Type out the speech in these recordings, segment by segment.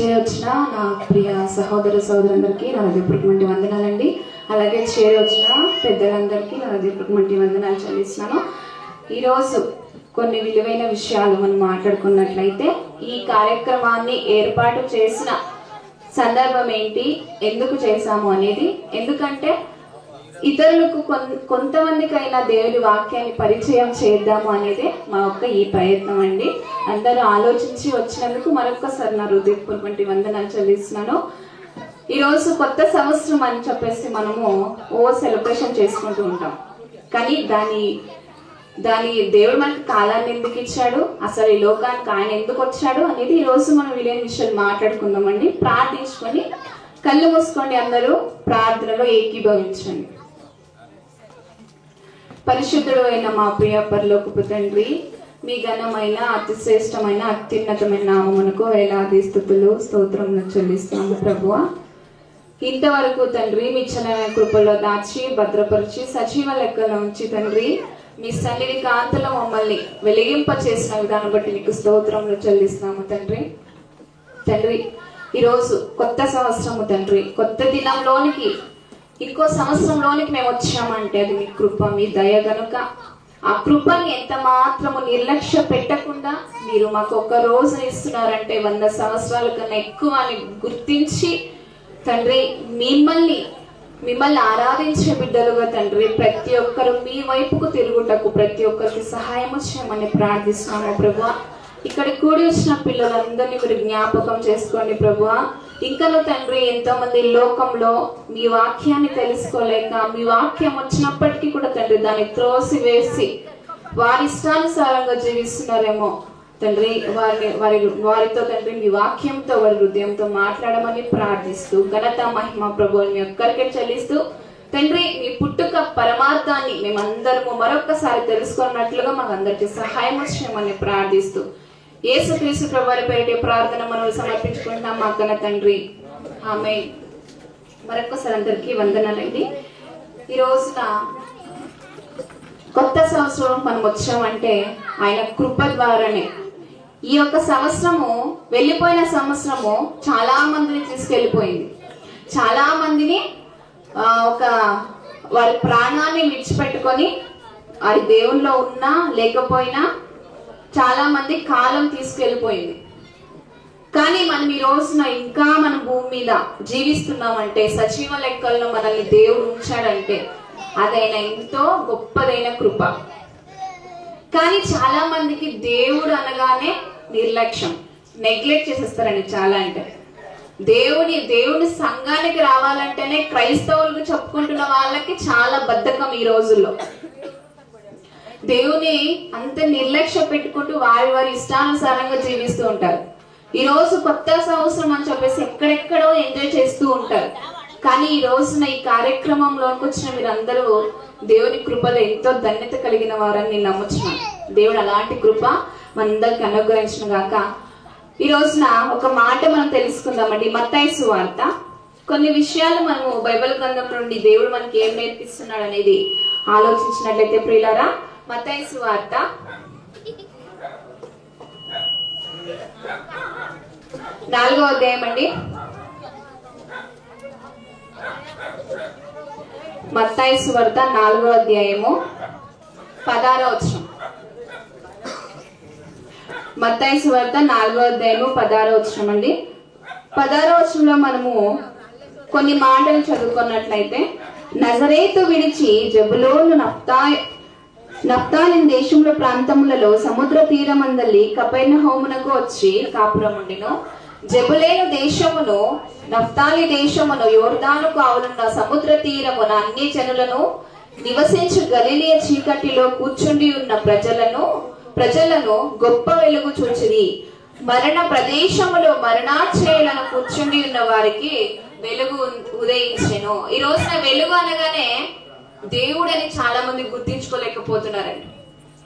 చేరి వచ్చిన నా ప్రియ సహోదర సహోదరులందరికీ నా హృదయపూర్వకమైన వందనాలండి. అలాగే చేరి వచ్చిన పెద్దలందరికీ నా హృదయపూర్వకమైన వందనాలు చెల్లిస్తున్నాను. ఈరోజు కొన్ని విలువైన విషయాలు మనం మాట్లాడుకున్నట్లయితే ఈ కార్యక్రమాన్ని ఏర్పాటు చేసిన సందర్భం ఏంటి? ఎందుకు చేశాము అనేది? ఎందుకంటే ఇతరులకు కొంతమందికైనా దేవుని వాక్యాన్ని పరిచయం చేద్దాము అనేది మా యొక్క ఈ ప్రయత్నం అండి. అందరూ ఆలోచించి వచ్చినందుకు మరొకసారి నా హృదయపూర్వంటి వందనాలు చెల్లిస్తున్నాను. ఈరోజు కొత్త సంవత్సరం అని చెప్పేసి మనము ఓ సెలబ్రేషన్ చేసుకుంటూ ఉంటాం. కానీ దాని దాని దేవుడు మనకి కాలాన్ని ఎందుకు ఇచ్చాడు? అసలు ఈ లోకానికి ఆయన ఎందుకు వచ్చాడు అనేది ఈరోజు మనం విలేని విషయాలు మాట్లాడుకుందామండి. ప్రార్థించుకొని కళ్ళు మూసుకోండి అందరూ. ప్రార్థనలో ఏకీభవించండి. పరిశుద్ధుడు అయిన మా ప్రియ పరలోకపు తండ్రి మీ ఘనమైన అతి శ్రేష్టమైన అత్యున్నతమైన నామమునకు వేలాది స్థుతులు స్తోత్రములు చెల్లిస్తాము ప్రభువ. ఇంతవరకు తండ్రి మీ చలన కృపలో దాచి భద్రపరిచి సజీవ లెక్కలో ఉంచి తండ్రి మీ సన్నిధి కాంతలో మమ్మల్ని వెలిగింప చేసిన విధానం బట్టి నీకు స్తోత్రములు చెల్లిస్తున్నాము తండ్రి. తండ్రి ఈరోజు కొత్త సంవత్సరము తండ్రి. కొత్త దినంలోనికి ఇంకో సంవత్సరంలోనికి మేము వచ్చామంటే అది మీ కృప మీ దయ గనుక. ఆ కృపని ఎంత మాత్రము నిర్లక్ష్య పెట్టకుండా మీరు మాకు ఒక్క రోజు ఇస్తున్నారంటే వంద సంవత్సరాల కన్నా ఎక్కువ అని గుర్తించి తండ్రి మిమ్మల్ని మిమ్మల్ని ఆరాధించే బిడ్డలుగా తండ్రి ప్రతి ఒక్కరు మీ వైపుకు తిరుగుటకు ప్రతి ఒక్కరికి సహాయం చేయమని ప్రార్థిస్తున్నాము ప్రభు. ఇక్కడ కూడి వచ్చిన పిల్లలందరినీ మీరు జ్ఞాపకం చేసుకోండి ప్రభు. ఇంకా తండ్రి ఎంతో మంది లోకంలో మీ వాక్యాన్ని తెలుసుకోలేక మీ వాక్యం వచ్చినప్పటికీ కూడా తండ్రి దాన్ని త్రోసి వేసి వారి ఇష్టానుసారంగా జీవిస్తున్నారేమో. తండ్రి వారిని వారి వారితో తండ్రి మీ వాక్యంతో వారి హృదయంతో మాట్లాడమని ప్రార్థిస్తూ ఘనత మహిమ ప్రభు మీ ఒక్కరికే చెల్లిస్తూ తండ్రి మీ పుట్టుక పరమార్థాన్ని మేమందరము మరొక్కసారి తెలుసుకున్నట్లుగా మాకు అందరికీ సహాయం వచ్చామని ప్రార్థిస్తూ యేసు క్రీస్తు ప్రభారి పేరిట ప్రార్థన మనం సమర్పించుకుంటున్నాం. మా అక్కన తండ్రి. ఆమె మరొకసారి అందరికీ వందనాలండి. ఈ రోజున కొత్త సంవత్సరం మనం వచ్చామంటే ఆయన కృప ద్వారానే. ఈ యొక్క సంవత్సరము వెళ్ళిపోయిన సంవత్సరము చాలా మందిని తీసుకెళ్ళిపోయింది. చాలా మందిని ఒక వారి ప్రాణాన్ని విడిచిపెట్టుకొని వారి దేవుల్లో ఉన్నా లేకపోయినా చాలా మంది కాలం తీసుకెళ్ళిపోయింది. కానీ మనం ఈ రోజున ఇంకా మన భూమి మీద జీవిస్తున్నామంటే సజీవ లెక్కల్లో మనల్ని దేవుడు ఉంచాడంటే అదైన ఎంతో గొప్పదైన కృప. కానీ చాలా మందికి దేవుడు అనగానే నిర్లక్ష్యం. నెగ్లెక్ట్ చేసేస్తారండి చాలా అంటే. దేవుని దేవుని సంఘానికి రావాలంటేనే క్రైస్తవులకు చెప్పుకుంటున్న వాళ్ళకి చాలా బద్ధకం ఈ రోజుల్లో. దేవుని అంత నిర్లక్ష్య పెట్టుకుంటూ వారి వారి ఇష్టానుసారంగా జీవిస్తూ ఉంటారు. ఈ రోజు కొత్త సంవత్సరం అని చెప్పేసి ఎక్కడెక్కడో ఎంజాయ్ చేస్తూ ఉంటారు. కానీ ఈ రోజున ఈ కార్యక్రమంలోకి వచ్చిన మీరందరూ దేవుని కృపలో ఎంతో ధన్యత కలిగిన వారని నేను నమ్ముచున్నాను. దేవుడు అలాంటి కృప మనందరికి అనుగ్రహించిన గాక. ఈ రోజున ఒక మాట మనం తెలుసుకుందామండి. మత్తైసు వార్త. కొన్ని విషయాలు మనము బైబిల్ గ్రంథం నుండి దేవుడు మనకి ఏం నేర్పిస్తున్నాడు అనేది ఆలోచించినట్లయితే ప్రియులారా మత్తైసు వార్త. నాలుగో అధ్యాయం అండి. మత్తాయి సువార్త నాలుగో అధ్యాయము పదారో వచ్చిన మత్తాయి సువార్త నాలుగో అధ్యాయము పదారో వచనం అండి. పదారో వచనంలో మనము కొన్ని మాటలు చదువుకున్నట్లయితే నజరేతు విడిచి జబులోను నఫ్తా నఫ్తాలిన్ దేశముల ప్రాంతములలో సముద్ర తీరమందలి కపైన హోమునకు వచ్చి కాపురముండిను. జబులేను దేశమును నఫ్తాలి దేశమును యోర్దాను కావులున్న సముద్ర తీరమున అన్ని జనులను నివసించు గలిలియ చీకటిలో కూర్చుండి ఉన్న ప్రజలను ప్రజలను గొప్ప వెలుగు చూచిది మరణ ప్రదేశములో మరణాశ్రయులను కూర్చుండి ఉన్న వారికి వెలుగు ఉదయించెను. ఈ రోజున వెలుగు అనగానే దేవుడని చాలా మంది గుర్తించుకోలేకపోతున్నారండి.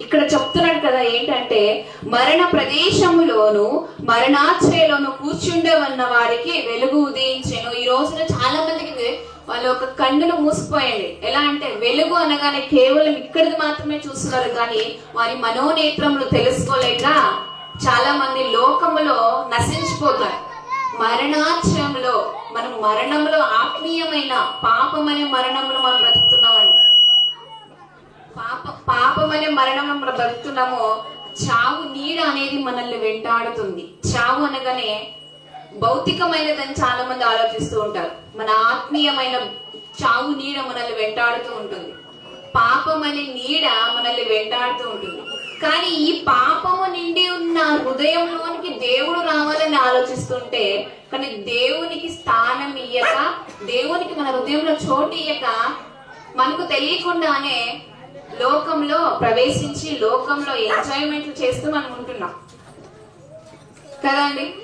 ఇక్కడ చెప్తున్నాడు కదా ఏంటంటే మరణ ప్రదేశములోను మరణాశ్రయలోను కూర్చుండే ఉన్న వారికి వెలుగు ఉదయించాను. ఈ రోజున చాలా మందికి వాళ్ళ ఒక కన్నులు మూసిపోయండి ఎలా అంటే వెలుగు అనగానే కేవలం ఇక్కడిది మాత్రమే చూస్తున్నారు కానీ వారి మనోనేత్రములు తెలుసుకోలేక చాలా మంది లోకములో నశించిపోతారు. మరణాశ్రయంలో మనం మరణంలో ఆత్మీయమైన పాపం అనే మరణంలో మనం బ్రతుకుతున్నామండి పాప పాపం అనే మరణం మనం బ్రతుకుతున్నామో చావు నీడ అనేది మనల్ని వెంటాడుతుంది. చావు అనగానే భౌతికమైనదని చాలా మంది ఆలోచిస్తూ ఉంటారు. మన ఆత్మీయమైన చావు నీడ మనల్ని వెంటాడుతూ ఉంటుంది. పాపం అనే నీడ మనల్ని వెంటాడుతూ ఉంటుంది. కానీ ఈ పాపము నిండి ఉన్న హృదయంలోనికి దేవుడు రావాలని ఆలోచిస్తుంటే కానీ దేవునికి స్థానం ఇయ్యక దేవునికి మన హృదయంలో చోటు ఇయ్యక మనకు తెలియకుండానే లోకంలో ప్రవేశించి లోకంలో ఎంజాయ్మెంట్లు చేస్తూ మనం ఉంటున్నాం. అండి?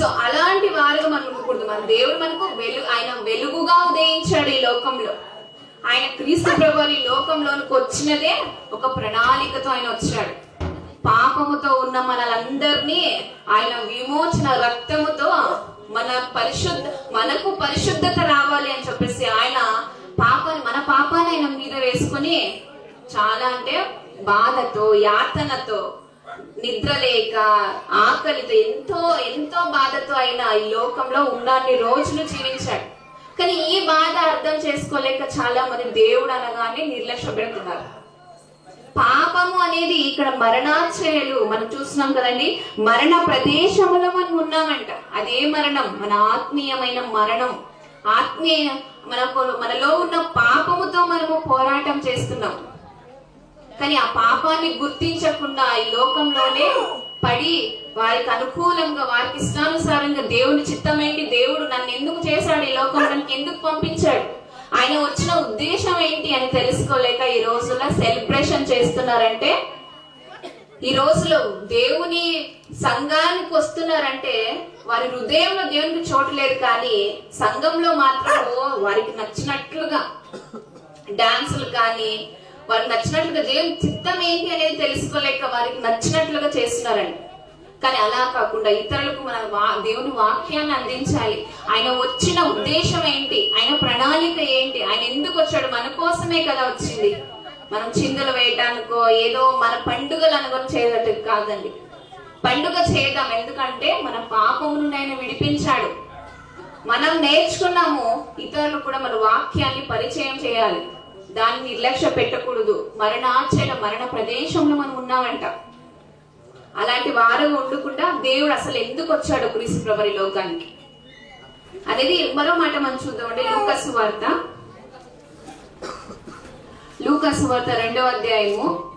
సో అలాంటి వారుగా మనం ఉండకూడదు. మన దేవుడు మనకు వెలుగు ఆయన వెలుగుగా ఉదయించాడు ఈ లోకంలో. ఆయన క్రీస్తు ప్రభు ఈ లోకంలోనికి వచ్చినదే ఒక ప్రణాళికతో ఆయన వచ్చాడు. పాపముతో ఉన్న మనలందరినీ ఆయన విమోచన రక్తముతో మన పరిశుద్ధ మనకు పరిశుద్ధత రావాలి అని చెప్పేసి ఆయన పాపాన్ని మన పాపాన్ని ఆయన మీద వేసుకొని చాలా అంటే బాధతో యాతనతో నిద్ర లేక ఆకలితో ఎంతో ఎంతో బాధతో అయిన ఈ లోకంలో ఉన్నాన్ని రోజులు జీవించాడు. కానీ ఈ బాధ అర్థం చేసుకోలేక చాలా మంది దేవుడు అనగానే నిర్లక్ష్య పెడుతున్నారు పాపము అనేది ఇక్కడ మరణాశ్రయాలు మనం చూస్తున్నాం కదండి మరణ ప్రదేశములో మనం ఉన్నామంట. అదే మరణం మన ఆత్మీయమైన మరణం. ఆత్మీయ మనకు మనలో ఉన్న పాపముతో మనము పోరాటం చేస్తున్నాం. కానీ ఆ పాపాన్ని గుర్తించకుండా ఈ లోకంలోనే పడి వారికి అనుకూలంగా వారికి ఇష్టానుసారంగా దేవుని చిత్తం ఏంటి దేవుడు నన్ను ఎందుకు చేశాడు ఈ లోకంలోనికి ఎందుకు పంపించాడు? ఆయన వచ్చిన ఉద్దేశం ఏంటి అని తెలుసుకోలేక ఈ రోజుల్లో సెలబ్రేషన్ చేస్తున్నారంటే ఈ రోజులో దేవుని సంఘానికి వస్తున్నారంటే వారి హృదయంలో దేవునికి చోటు లేదు కానీ సంఘంలో మాత్రం వారికి నచ్చినట్లుగా డాన్సులు కానీ వారికి నచ్చినట్లుగా దేవుని చిత్తం ఏంటి అనేది తెలుసుకోలేక వారికి నచ్చినట్లుగా చేస్తున్నారండి. కానీ అలా కాకుండా ఇతరులకు మన వా- దేవుని వాక్యాన్ని అందించాలి. ఆయన వచ్చిన ఉద్దేశం ఏంటి? ఆయన ప్రణాళిక ఏంటి? ఆయన ఎందుకు వచ్చాడు? మన కోసమే కదా వచ్చింది. మనం చిందులు వేయటానికో ఏదో మన పండుగలు అనుకొని చేయటం కాదండి. పండుగ చేద్దాం. ఎందుకంటే మన పాపం నుండి ఆయన విడిపించాడు. మనం నేర్చుకున్నాము ఇతరులు కూడా మన వాక్యాన్ని పరిచయం చేయాలి. దాన్ని నిర్లక్ష్య పెట్టకూడదు. మరణాచల మరణ ప్రదేశంలో మనం ఉన్నామంట. అలాంటి వారు ఉండకుండా దేవుడు అసలు ఎందుకు వచ్చాడు క్రీస్తు ప్రభరి లోకానికి? అనేది మరో మాట మనం చూద్దామండి. లూకసు వార్త. లూకసు వార్త రెండవ అధ్యాయము.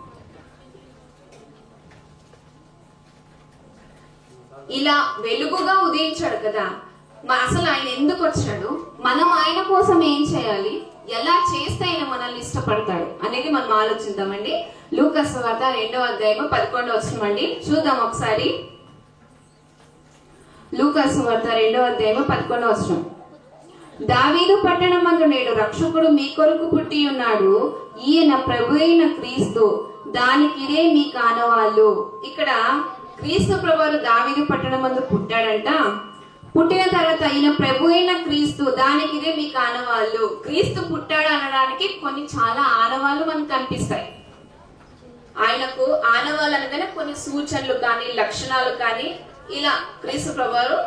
ఇలా వెలుగుగా ఉదయించాడు కదా. అసలు ఆయన ఎందుకు వచ్చాడు? మనం ఆయన కోసం ఏం చేయాలి? ఎలా చేస్తే ఆయన మనల్ని ఇష్టపడతాడు అనేది మనం ఆలోచిద్దామండి. లూకస్ వార్త రెండో అధ్యాయము పదకొండు వస్తున్నామండి చూద్దాం ఒకసారి. లూకస్ వార్త రెండో అధ్యాయము పదకొండవ వచ్చిన దావీదు పట్టణమందు నేడు రక్షకుడు మీ కొరకు పుట్టి ఉన్నాడు. ఈయన ప్రభు అయిన క్రీస్తు దానికి మీ కానవాళ్ళు. ఇక్కడ క్రీస్తు ప్రభువారు దావీదు పట్టణమందు పుట్టాడంట. పుట్టిన తర్వాత అయిన ప్రభు అయిన క్రీస్తు దానికి ఇదే మీ కానవాళ్ళు. క్రీస్తు పుట్టాడు అనడానికి కొన్ని చాలా ఆనవాళ్ళు మనకు కనిపిస్తాయి. ఆయనకు ఆనవాళ్ళు అనగానే కొన్ని సూచనలు కానీ లక్షణాలు కానీ ఇలా క్రీస్తు ప్రభువారు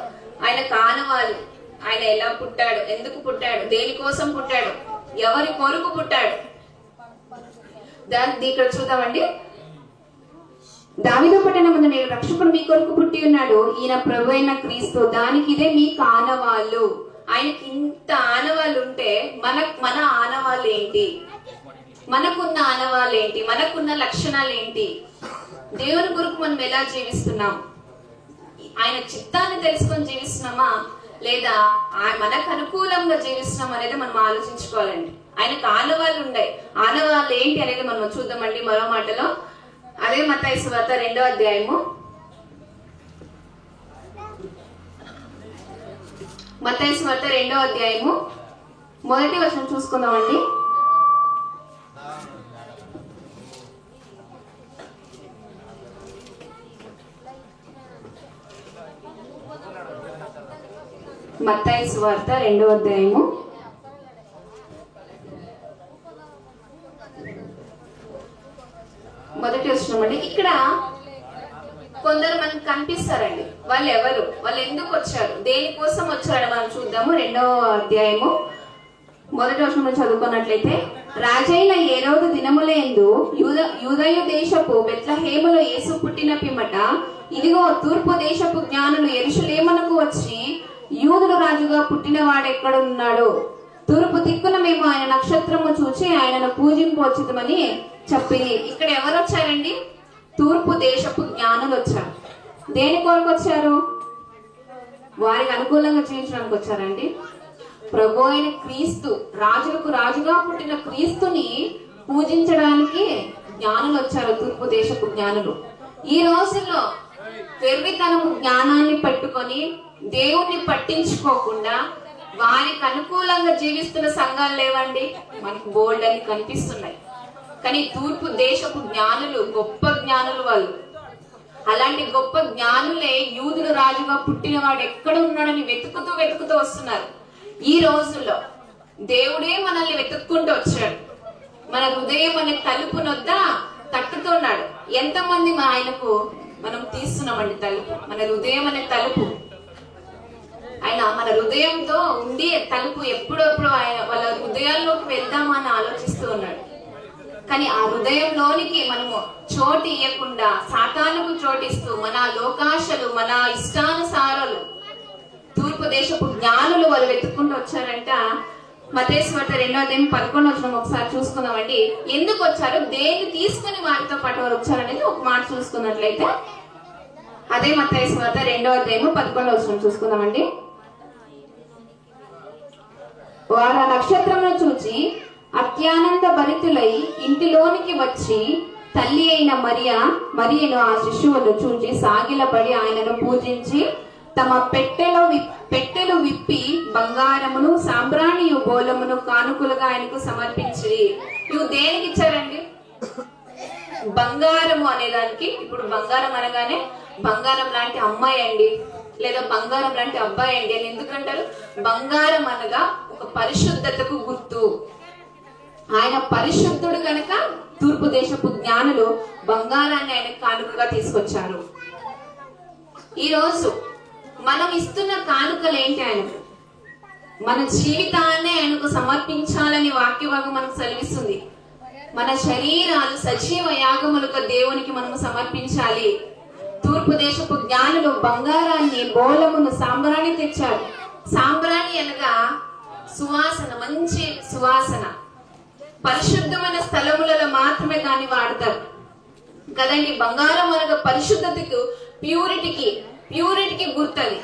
ఆయనకు ఆనవాళ్ళు ఆయన ఎలా పుట్టాడు? ఎందుకు పుట్టాడు? దేనికోసం పుట్టాడు? ఎవరి కొరకు పుట్టాడు? దాన్ని ఇక్కడ చూద్దామండి. దావిద పట్టణమందు నేను రక్షకుడు మీ కొరకు పుట్టి ఉన్నాడు. ఈయన ప్రభు అయిన క్రీస్తు దానికి ఇదే మీకు ఆనవాళ్ళు ఆయనకి ఇంత ఆనవాళ్ళు ఉంటే మన మన ఆనవాళ్ళు ఏంటి మనకున్న ఆనవాళ్ళు ఏంటి మనకున్న లక్షణాలు ఏంటి దేవుని కొరకు మనం ఎలా జీవిస్తున్నాం? ఆయన చిత్తాన్ని తెలుసుకొని జీవిస్తున్నామా? లేదా మనకు అనుకూలంగా జీవిస్తున్నాం అనేది మనం ఆలోచించుకోవాలండి. ఆయనకు ఆనవాళ్ళు ఉండే ఆనవాళ్ళు ఏంటి అనేది మనం చూద్దామండి మరో మాటలో. అదే మతాయి సువార్త రెండో అధ్యాయము. మతాయి సువార్త రెండో అధ్యాయము. మొదటి వచనం చూసుకుందామండి. మత్తాయి సువార్త రెండో అధ్యాయము మొదటి వచ్చినామండి ఇక్కడ కొందరు మనకు కనిపిస్తారండి. వాళ్ళు ఎవరు? వాళ్ళు ఎందుకు వచ్చారు? దేనికోసం వచ్చారని మనం చూద్దాము. రెండవ అధ్యాయము. మొదటి వర్షంలో చదువుకున్నట్లయితే రాజైన ఏడవది దినముల ఎందు యూద యూదయ దేశపు బెత్లహేములో యేసు పుట్టిన పిమ్మట ఇదిగో తూర్పు దేశపు జ్ఞానులు ఎరుషులేమనకు వచ్చి యూదుల రాజుగా పుట్టిన వాడెక్కడున్నాడు తూర్పు దిక్కున మేము ఆయన నక్షత్రము చూచి ఆయనను పూజింపవచ్చుమని చెప్పింది ఇక్కడ ఎవరు వచ్చారండి? తూర్పు దేశపు జ్ఞానులు వచ్చారు. దేని కొరకు వచ్చారు? వారికి అనుకూలంగా జీవించడానికి వచ్చారండి. ప్రభు అయిన క్రీస్తు రాజులకు రాజుగా పుట్టిన క్రీస్తుని పూజించడానికి జ్ఞానులు వచ్చారు తూర్పు దేశపు జ్ఞానులు. ఈ రోజుల్లో వెర్రితనము జ్ఞానాన్ని పెట్టుకొని దేవుణ్ణి పట్టించుకోకుండా వారికి అనుకూలంగా జీవిస్తున్న సంఘాలు లేవండి. మనకు బోల్డ్ అని కనిపిస్తున్నాయి. కానీ తూర్పు దేశపు జ్ఞానులు గొప్ప జ్ఞానులు వాళ్ళు. అలాంటి గొప్ప జ్ఞానులే యూదులు రాజుగా పుట్టిన వాడు ఎక్కడ ఉన్నాడని వెతుకుతూ వెతుకుతూ వస్తున్నారు. ఈ రోజుల్లో దేవుడే మనల్ని వెతుక్కుంటూ వచ్చాడు. మన హృదయం అనే తలుపు నొద్ద తట్టుతున్నాడు. ఎంతమంది మా ఆయనకు మనం తీస్తున్నామండి తలుపు? మన హృదయం అనే తలుపు. ఆయన మన హృదయంతో ఉండి తలుపు ఎప్పుడెప్పుడు ఆయన వాళ్ళ హృదయాల్లోకి వెళ్దామా అని ఆలోచిస్తూ ఉన్నాడు. కానీ ఆ హృదయంలోనికి మనము చోటు ఇవ్వకుండా సాతానుకు చోటిస్తూ మన లోకాశలు మన ఇష్టానుసారాలు తూర్పు దేశపు జ్ఞానులు వాళ్ళు వెతుక్కుంటూ వచ్చారంట. మతేశ్వర్త రెండో అధ్యాయం పదకొండు వచ్చిన ఒకసారి చూసుకుందామండి. ఎందుకు వచ్చారు? దేన్ని తీసుకుని వారితో పాటు వారు వచ్చారనేది ఒక మాట చూసుకున్నట్లయితే అదే మతేశ్వర రెండో అధ్యాయము పదకొండు వచ్చిన చూసుకుందామండి. వారు ఆ నక్షత్రమును చూచి అత్యానంద భరితులై ఇంటిలోనికి వచ్చి తల్లి అయిన మరియా మరియను ఆ శిశువును చూచి సాగిలపడి ఆయనను పూజించి తమ పెట్టెలో పెట్టెలు విప్పి బంగారమును సాంబ్రాణియు బోలమును కానుకలుగా ఆయనకు సమర్పించి. ఇవి దేనికి ఇచ్చారండి? బంగారము అనేదానికి ఇప్పుడు బంగారం అనగానే బంగారం లాంటి అమ్మాయి అండి లేదా బంగారం లాంటి అబ్బాయి అండి అని ఎందుకంటారు? బంగారం అనగా ఒక పరిశుద్ధతకు గుర్తు. ఆయన పరిశుద్ధుడు గనక తూర్పు దేశపు జ్ఞానులు బంగారాన్ని ఆయన కానుకగా తీసుకొచ్చారు. ఈరోజు మనం ఇస్తున్న కానుకలు ఏంటి ఆయనకు? మన జీవితాన్ని ఆయనకు సమర్పించాలని వాక్యభాగం మనకు సెలవిస్తుంది. మన శరీరాలు సజీవ యాగములుగా దేవునికి మనము సమర్పించాలి. తూర్పు దేశపు జ్ఞానులు బంగారాన్ని బోలమును సాంబ్రాణి తెచ్చారు. సాంబ్రాణి అనగా సువాసన మంచి సువాసన. పరిశుద్ధమైన స్థలములలో మాత్రమే దాన్ని వాడతారు. కదండి బంగారం అనగా పరిశుద్ధతకు ప్యూరిటీకి ప్యూరిటీకి గుర్తది.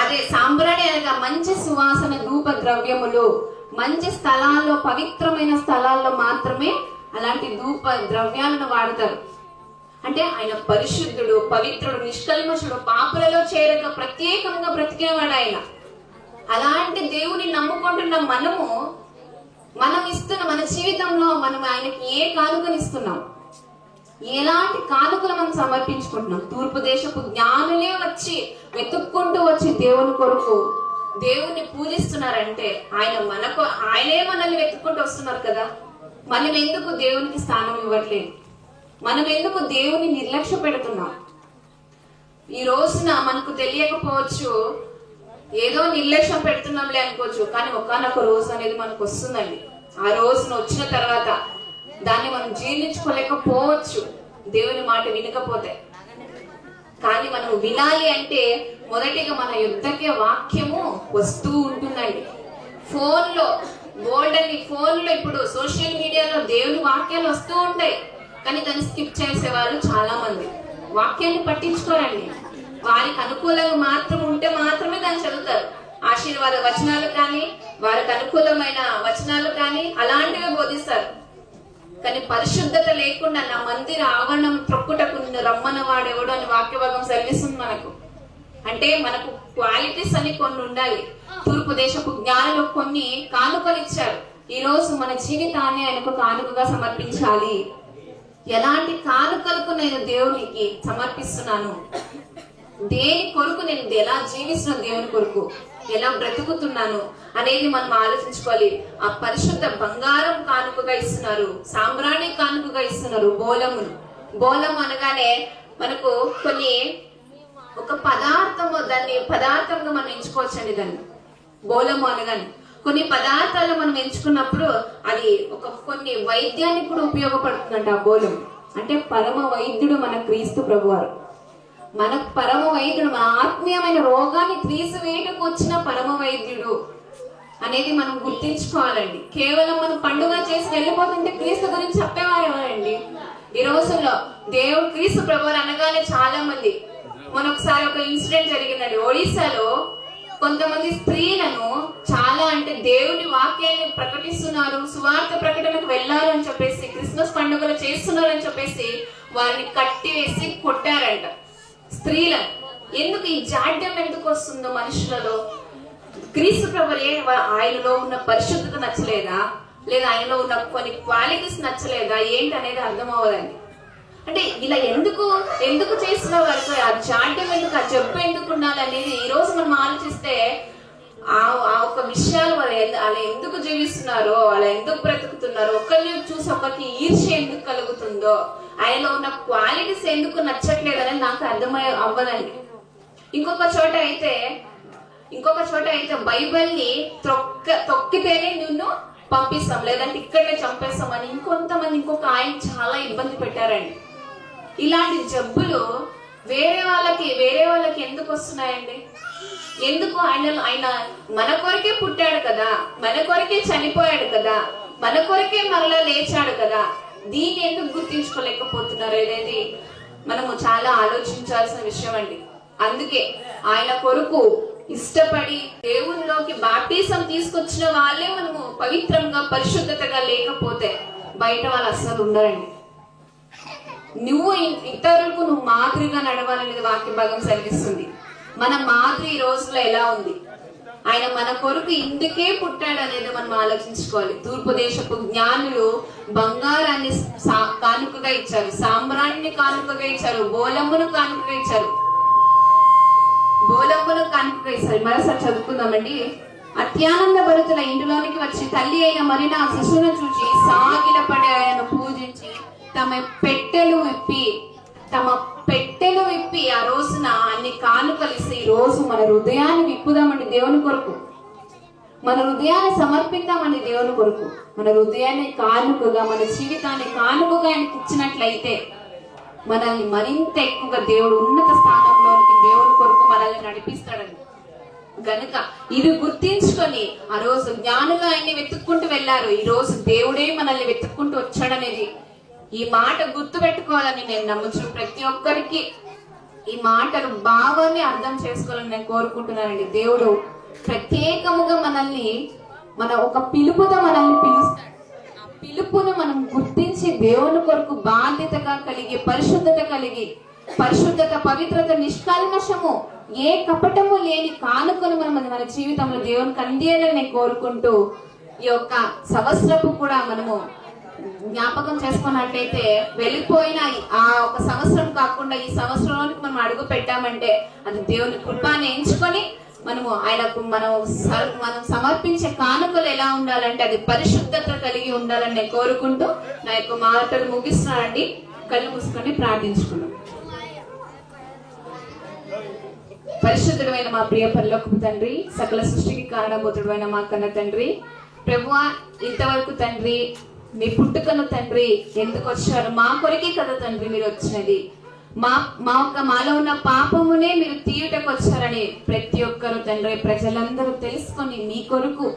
అదే సాంబ్రాణి అనగా మంచి సువాసన ధూప ద్రవ్యములు. మంచి స్థలాల్లో పవిత్రమైన స్థలాల్లో మాత్రమే అలాంటి ధూప ద్రవ్యాలను వాడతారు. అంటే ఆయన పరిశుద్ధుడు పవిత్రుడు నిష్కల్మషుడు పాపులలో చేరక ప్రత్యేకంగా బ్రతికేవాడు ఆయన. అలాంటి దేవుని నమ్ముకుంటున్న మనము మనం ఇస్తున్న మన జీవితంలో మనం ఆయనకి ఏ కానుకనిస్తున్నాం ఎలాంటి కానుకలు మనం సమర్పించుకుంటున్నాం? తూర్పు దేశపు జ్ఞానులే వచ్చి వెతుక్కుంటూ వచ్చి దేవుని కొరకు దేవుణ్ణి పూజిస్తున్నారంటే ఆయన మనకు ఆయనే మనల్ని వెతుక్కుంటూ వస్తున్నారు కదా? మనం ఎందుకు దేవునికి స్థానం ఇవ్వట్లేదు? మనం ఎందుకు దేవుని నిర్లక్ష్య పెడుతున్నాం? ఈ రోజున మనకు తెలియకపోవచ్చు ఏదో నిర్లక్ష్యం పెడుతున్నాంలే అనుకోవచ్చు కానీ ఒకనొక రోజు అనేది మనకు వస్తుందండి ఆ రోజున వచ్చిన తర్వాత దాన్ని మనం జీర్ణించుకోలేకపోవచ్చు. దేవుని మాట వినకపోతే. కానీ మనం వినాలి అంటే మొదటిగా మన యుద్ధకే వాక్యము వస్తూ ఉంటుందండి. ఫోన్లో బోల్డ్ అని ఇప్పుడు సోషల్ మీడియాలో దేవుని వాక్యాలు వస్తూ ఉంటాయి. కానీ దాన్ని స్కిప్ చేసేవారు చాలా మంది వాక్యాన్ని పట్టించుకోరండి. వారికి అనుకూలంగా మాత్రం ఉంటే మాత్రమే దాన్ని చదువుతారు. ఆశీర్వాద వచనాలు కానీ వారికి అనుకూలమైన వచనాలు కానీ అలాంటివే బోధిస్తారు. కానీ పరిశుద్ధత లేకుండా నా మందిర ఆవరణం త్రొక్కుటకు నిన్ను రమ్మన్న వాడెవడు అని వాక్యభాగం సెలవిస్తుంది మనకు. అంటే మనకు క్వాలిటీస్ అని కొన్ని ఉండాలి. తూర్పు దేశపు జ్ఞానులు కొన్ని కానుకలు ఇచ్చారు. ఈ రోజు మన జీవితాన్ని ఆయనకు కానుకగా సమర్పించాలి. ఎలాంటి కానుకలకు నేను దేవునికి సమర్పిస్తున్నాను? దేని కొరకు నేను ఎలా జీవిస్తున్నాను దేవుని కొరకు? ఎలా బ్రతుకుతున్నాను అనేది మనం ఆలోచించుకోవాలి. ఆ పరిశుద్ధ బంగారం కానుకగా ఇస్తున్నారు సాంబ్రాణి కానుకగా ఇస్తున్నారు బోలమును. బోలం అనగానే మనకు కొన్ని ఒక పదార్థము దాన్ని పదార్థంగా మనం ఎంచుకోవచ్చండి దాన్ని. బోలము అనగానే కొన్ని పదార్థాలు మనం ఎంచుకున్నప్పుడు అది ఒక కొన్ని వైద్యానికి కూడా ఉపయోగపడుతుందంట ఆ బోలం అంటే పరమ వైద్యుడు మన క్రీస్తు ప్రభువారు. మన పరమ వైద్యుడు మన ఆత్మీయమైన రోగాన్ని తీసివేయటకు వచ్చిన పరమ వైద్యుడు అనేది మనం గుర్తించుకోవాలండి. కేవలం మనం పండుగ చేసి వెళ్ళిపోతుంటే క్రీస్తు గురించి చెప్పేవారేమారండి ఈ రోజుల్లో దేవుడు క్రీస్తు ప్రభువారు అనగానే చాలా మంది మొన్న ఒకసారి ఒక ఇన్సిడెంట్ జరిగిందండి. ఒడిశాలో కొంతమంది స్త్రీలను చాలా అంటే దేవుని వాక్యాన్ని ప్రకటిస్తున్నారు సువార్త ప్రకటనకు వెళ్ళారు అని చెప్పేసి క్రిస్మస్ పండుగలు చేస్తున్నారు అని చెప్పేసి వారిని కట్టివేసి కొట్టారంట. స్త్రీల. ఎందుకు ఈ జాడ్యం ఎందుకు వస్తుందో మనుషులలో? క్రీస్తు ప్రభులే ఆయనలో ఉన్న పరిశుద్ధత నచ్చలేదా? లేదా ఆయనలో ఉన్న కొన్ని క్వాలిటీస్ నచ్చలేదా? ఏంటి అనేది అర్థం అవ్వదండి అంటే ఇలా ఎందుకు ఎందుకు చేసిన వరకు ఆ జాడ్యం ఎందుకు ఆ జబ్బు ఎందుకు ఉండాలి అనేది ఈ రోజు మనం ఆలోచిస్తే ఆ ఆ ఒక విషయాలు వాళ్ళు అలా ఎందుకు జీవిస్తున్నారో అలా ఎందుకు బ్రతుకుతున్నారో ఒకరిని చూసి ఒకరికి ఈర్ష ఎందుకు కలుగుతుందో ఆయనలో ఉన్న క్వాలిటీస్ ఎందుకు నచ్చట్లేదని నాకు అర్థమై అవ్వదండి. ఇంకొక చోట అయితే ఇంకొక చోట అయితే బైబిల్ని తొక్క తొక్కితేనే నిన్ను పంపిస్తాం. లేదంటే ఇక్కడే చంపేస్తాం అని ఇంకొంతమంది ఇంకొక ఆయన చాలా ఇబ్బంది పెట్టారండి. ఇలాంటి జబ్బులు వేరే వాళ్ళకి వేరే వాళ్ళకి ఎందుకు వస్తున్నాయండి? ఎందుకు ఆయన ఆయన మన కొరకే పుట్టాడు కదా మన కొరకే చనిపోయాడు కదా మన కొరకే మరలా లేచాడు కదా దీన్ని ఎందుకు గుర్తించుకోలేకపోతున్నారు అనేది మనము చాలా ఆలోచించాల్సిన విషయం అండి. అందుకే ఆయన కొరకు ఇష్టపడి దేవునిలోకి బాప్టిజం తీసుకొచ్చిన వాళ్ళే మనము పవిత్రంగా పరిశుద్ధతగా లేకపోతే బయట వాళ్ళు అస్సలు ఉండరండి. నువ్వు ఇతరులకు నువ్వు మాదిరిగా నడవాలనేది వాక్య భాగం సెలవిస్తుంది. మన మాదిరి ఈ రోజులో ఎలా ఉంది? ఆయన మన కొరకు ఇందుకే పుట్టాడు అనేది మనం ఆలోచించుకోవాలి. తూర్పు దేశపు జ్ఞానులు బంగారాన్ని కానుకగా ఇచ్చారు. సాంబ్రాన్ని కానుకగా ఇచ్చారు. బోలమ్మను కానుకగా ఇచ్చారు. బోలమ్మను కానుకగా ఇస్తారు మరోసారి చదువుకుందామండి. అత్యానంద భరతుల ఇంటిలోనికి వచ్చి తల్లి అయిన మరి నా శిశువును చూచి సాగిలపడి ఆయనను పూజించి తమ పెట్టెలు విప్పి తమ పెట్టెలు విప్పి ఆ రోజున అన్ని కానుకలు కలిసి ఈ రోజు మన హృదయాన్ని విప్పుదామండి దేవుని కొరకు. మన హృదయాన్ని సమర్పిద్దామని దేవుని కొరకు. మన హృదయాన్ని కానుకగా మన జీవితాన్ని కానుకగా ఆయనకి ఇచ్చినట్లయితే మనల్ని మరింత ఎక్కువగా దేవుడు ఉన్నత స్థానంలోనికి దేవుని కొరకు మనల్ని నడిపిస్తాడని గనుక ఇది గుర్తించుకొని ఆ రోజు జ్ఞానులు ఆయన్ని వెతుక్కుంటూ వెళ్ళారు. ఈ రోజు దేవుడే మనల్ని వెతుక్కుంటూ వచ్చాడనేది ఈ మాట గుర్తు పెట్టుకోవాలని నేను నమ్ముచు ప్రతి ఒక్కరికి ఈ మాటను భావాన్ని అర్థం చేసుకోవాలని నేను కోరుకుంటున్నానండి. దేవుడు ప్రత్యేకముగా మనల్ని మన ఒక పిలుపుతో మనల్ని పిలుస్తాడు. ఆ పిలుపును మనం గుర్తించి దేవుని కొరకు బాధ్యతగా కలిగి పరిశుద్ధత కలిగి పరిశుద్ధత పవిత్రత నిష్కల్మషము ఏ కపటము లేని కానుకను మనం మన జీవితంలో దేవునికి అందేయాలని కోరుకుంటూ ఈ యొక్క సంవత్సరపు కూడా మనము జ్ఞాపకం చేసుకున్నట్లయితే వెళ్ళిపోయిన ఆ ఒక సంవత్సరం కాకుండా ఈ సంవత్సరంలోనికి మనం అడుగు పెట్టామంటే అది దేవుని కృపాన్ని ఎంచుకొని మనము ఆయనకు మనం మనం సమర్పించే కానుకలు ఎలా ఉండాలంటే అది పరిశుద్ధత కలిగి ఉండాలని నేను కోరుకుంటూ నా యొక్క మాటలు ముగిస్తున్నానండి. కళ్ళు మూసుకొని ప్రార్థించుకున్నాం పరిశుద్ధుడమైన మా ప్రియ పరలోకపు తండ్రి సకల సృష్టికి కారణభూతుడమైన మా కన్న తండ్రి ప్రభువా ఇంతవరకు తండ్రి మీ పుట్టుకను తండ్రి ఎందుకు వచ్చారు? మా కొరకే కదా తండ్రి మీరు వచ్చినది. మా మా యొక్క మాలో ఉన్న పాపమునే మీరు తీయుటకు వచ్చారని ప్రతి ఒక్కరు తండ్రి ప్రజలందరూ తెలుసుకొని మీ కొరకు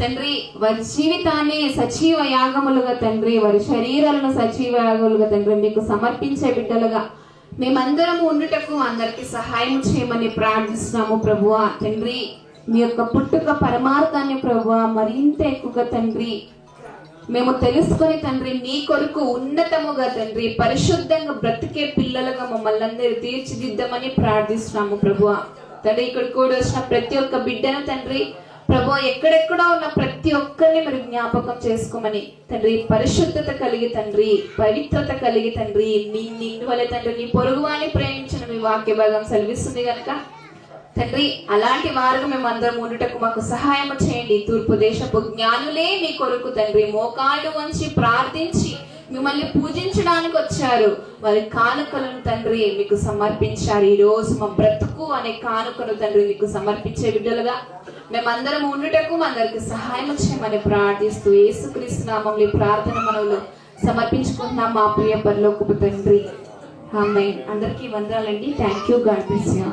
తండ్రి వారి జీవితాన్ని సజీవ యాగములుగా తండ్రి వారి శరీరాలను సజీవ యాగములుగా తండ్రి మీకు సమర్పించే బిడ్డలుగా మేమందరము ఉండుటకు అందరికి సహాయం చేయమని ప్రార్థిస్తున్నాము ప్రభువా. తండ్రి మీ యొక్క పుట్టుక పరమార్థాన్ని ప్రభువ మరింత ఎక్కువగా తండ్రి మేము తెలుసుకొని తండ్రి మీ కొరకు ఉన్నతముగా తండ్రి పరిశుద్ధంగా బ్రతికే పిల్లలుగా మమ్మల్ని అందరూ తీర్చిదిద్దామని ప్రార్థిస్తున్నాము ప్రభు తండ్రి ఇక్కడ కూడా వచ్చిన ప్రతి ఒక్క బిడ్డను తండ్రి ప్రభు ఎక్కడెక్కడో ఉన్న ప్రతి ఒక్కరిని మీరు జ్ఞాపకం చేసుకోమని. తండ్రి పరిశుద్ధత కలిగి తండ్రి పవిత్రత కలిగి తండ్రి మీ నిన్ను వల్ల తండ్రి నీ పొరుగు పొరుగువాని ప్రేమించిన మీ వాక్య భాగం సెలవిస్తుంది కనుక తండ్రి అలాంటి వారు మేము అందరం ఉండుటకు మాకు సహాయం చేయండి. తూర్పు దేశపు జ్ఞానులే మీ కొరకు తండ్రి. మోకాళ్ళు వంచి ప్రార్థించి మిమ్మల్ని పూజించడానికి వచ్చారు. వారి కానుకలను తండ్రి మీకు సమర్పించారు. ఈ రోజు మా బ్రతుకు అనే కానుకను తండ్రి మీకు సమర్పించే బిడ్డలుగా మేమందరం ఉండుటకు అందరికి సహాయం చేయమని ప్రార్థిస్తూ యేసుక్రీస్తు నామంలో ప్రార్థన మనవులు సమర్పించుకుంటున్నాం. మా ప్రియ పరలోకపు తండ్రి. ఆమె అందరికీ వందనాలండి. Thank you god bless you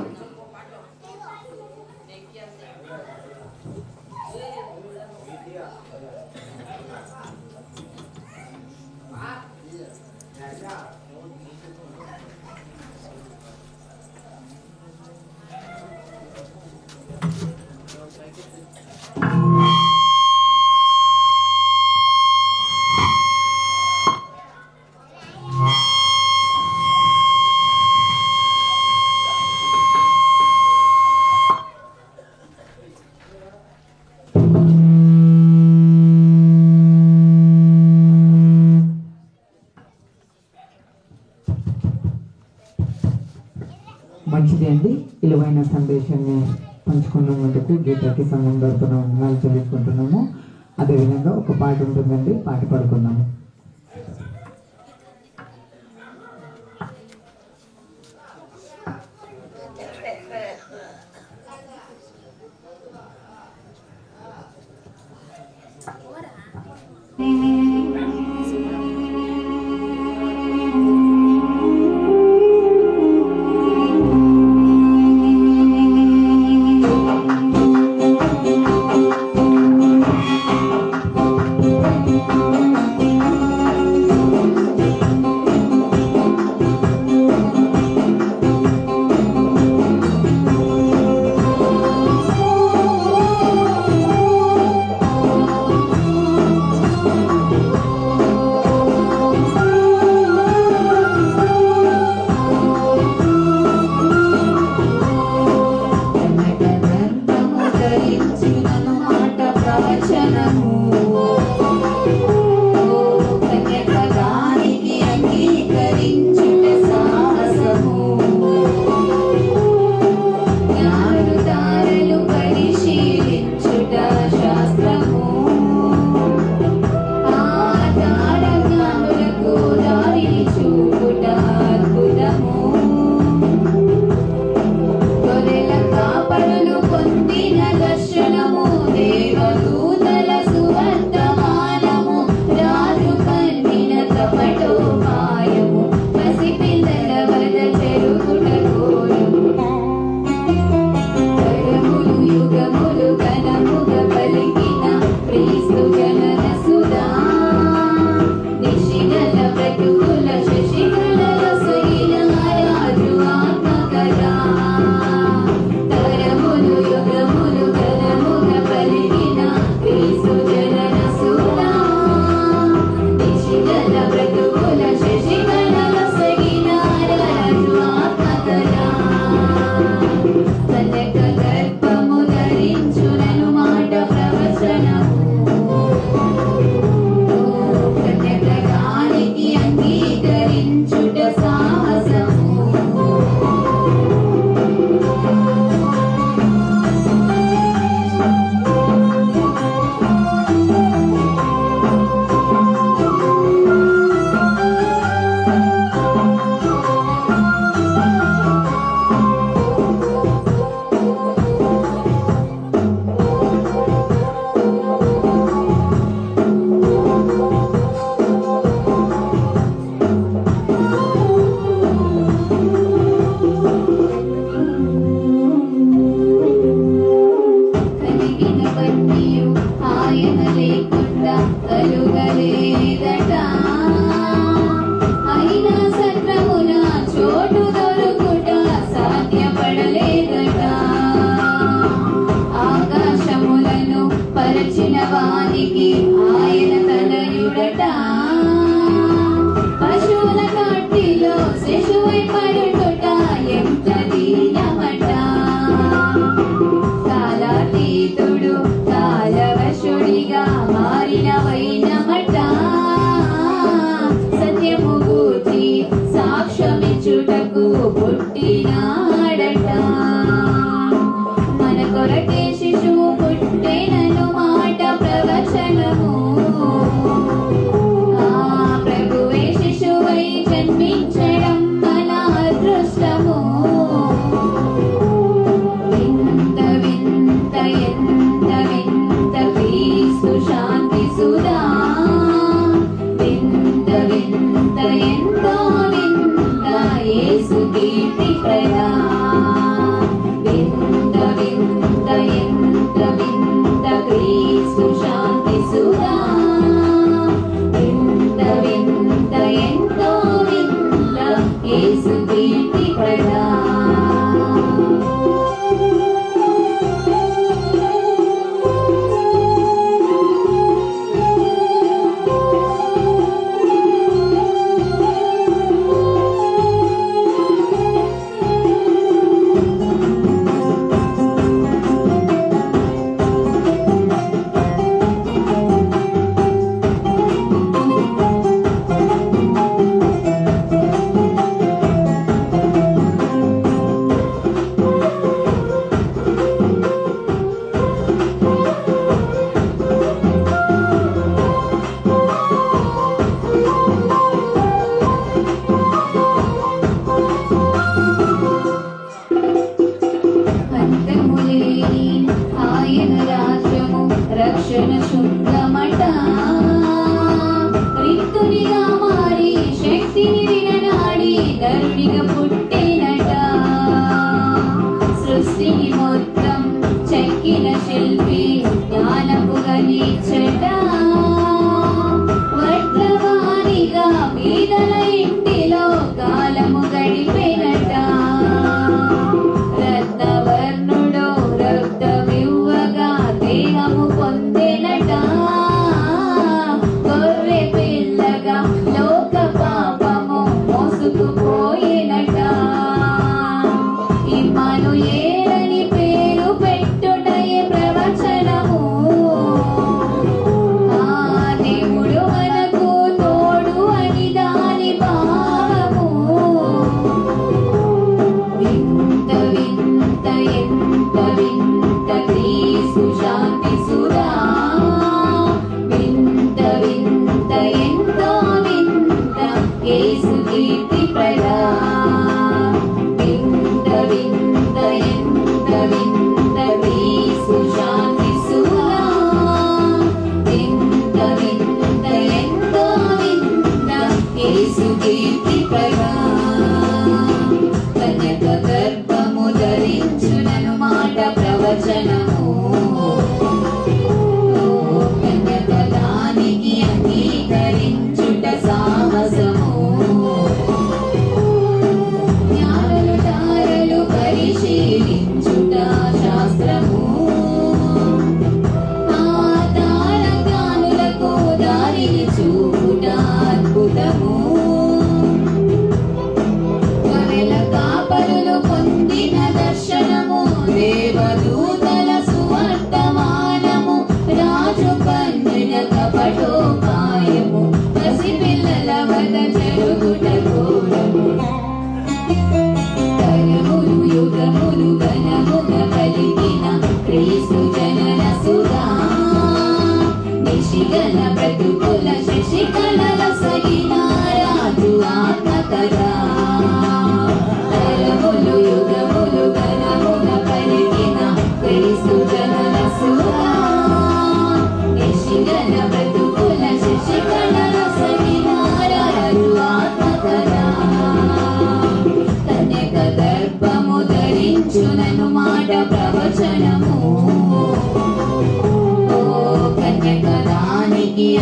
మంచిది అండి. విలువైన సందేశాన్ని పంచుకున్నందుకు గీతకి సంఘం తరపున వందనాలు చెల్లించుకుంటున్నాము అదేవిధంగా ఒక పాట ఉంటుందండి పాట పడుకున్నాము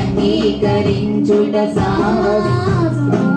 అంగీకరించుట సాహసం.